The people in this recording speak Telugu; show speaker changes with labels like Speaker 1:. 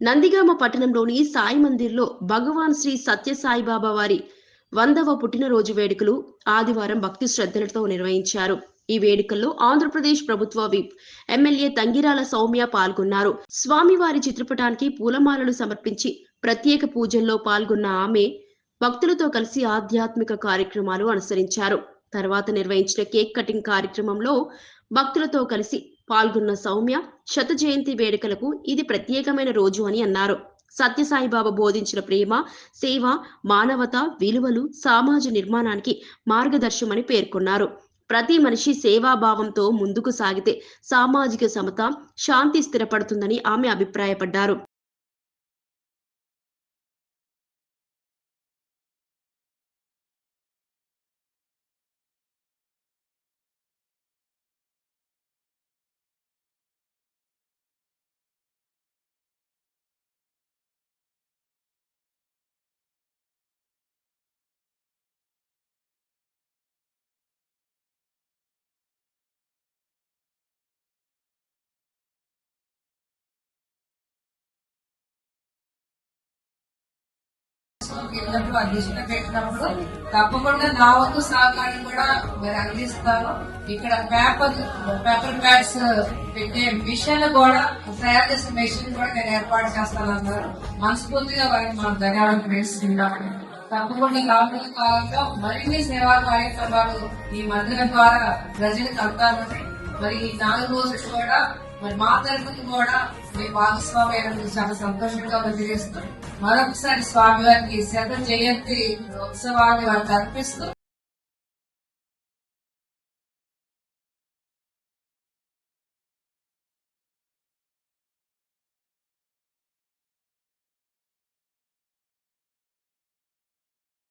Speaker 1: నందిగామ పట్టణంలోని సాయి మందిర్లో భగవాన్ శ్రీ సత్యసాయిబాబా వారి వందవ పుట్టినరోజు వేడుకలు ఆదివారం భక్తి శ్రద్ధలతో నిర్వహించారు. ఈ వేడుకల్లో ఆంధ్రప్రదేశ్ ప్రభుత్వ విప్ ఎమ్మెల్యే తంగిరాల సౌమ్య పాల్గొన్నారు. స్వామివారి చిత్రపటానికి పూలమాలలు సమర్పించి ప్రత్యేక పూజల్లో పాల్గొన్న ఆమె భక్తులతో కలిసి ఆధ్యాత్మిక కార్యక్రమాలు అనుసరించారు. తర్వాత నిర్వహించిన కేక్ కటింగ్ కార్యక్రమంలో భక్తులతో కలిసి పాల్గొన్న సౌమ్య శత జయంతి వేడుకలకు ఇది ప్రత్యేకమైన రోజు అని అన్నారు. సత్యసాయిబాబా బోధించిన ప్రేమ సేవ మానవత విలువలు సమాజ నిర్మాణానికి మార్గదర్శమని పేర్కొన్నారు. ప్రతి మనిషి సేవాభావంతో ముందుకు సాగితే సామాజిక సమత శాంతి స్థిరపడుతుందని ఆమె అభిప్రాయపడ్డారు.
Speaker 2: వెళ్ళినప్పుడు అధ్యక్షత పెట్టినప్పుడు తప్పకుండా నా వంతు సహకారం కూడా మరి అందిస్తాను. ఇక్కడ పేపర్ పేపర్ ప్యాడ్స్ పెట్టే మిషన్ కూడా తయారు చేసే మెషిన్ కూడా నేను ఏర్పాటు చేస్తానన్నారు మనస్ఫూర్తిగా వారికి మనం ధన్యవాదాలు వేస్తున్నాం తప్పకుండా రాబోయే కాలంలో మరిన్ని సేవా కార్యక్రమాలు ఈ మందిరం ద్వారా ప్రజలకు అందాలని మరి నాలుగు రోజులు కూడా మరి మా తరఫున కూడా మీ భాగస్వామి అయినందుకు చాలా సంతోషంగా తెలియజేస్తూ మరొకసారి స్వామి వారికి శత జయంతి ఉత్సవాన్ని వారికి అర్పిస్తూ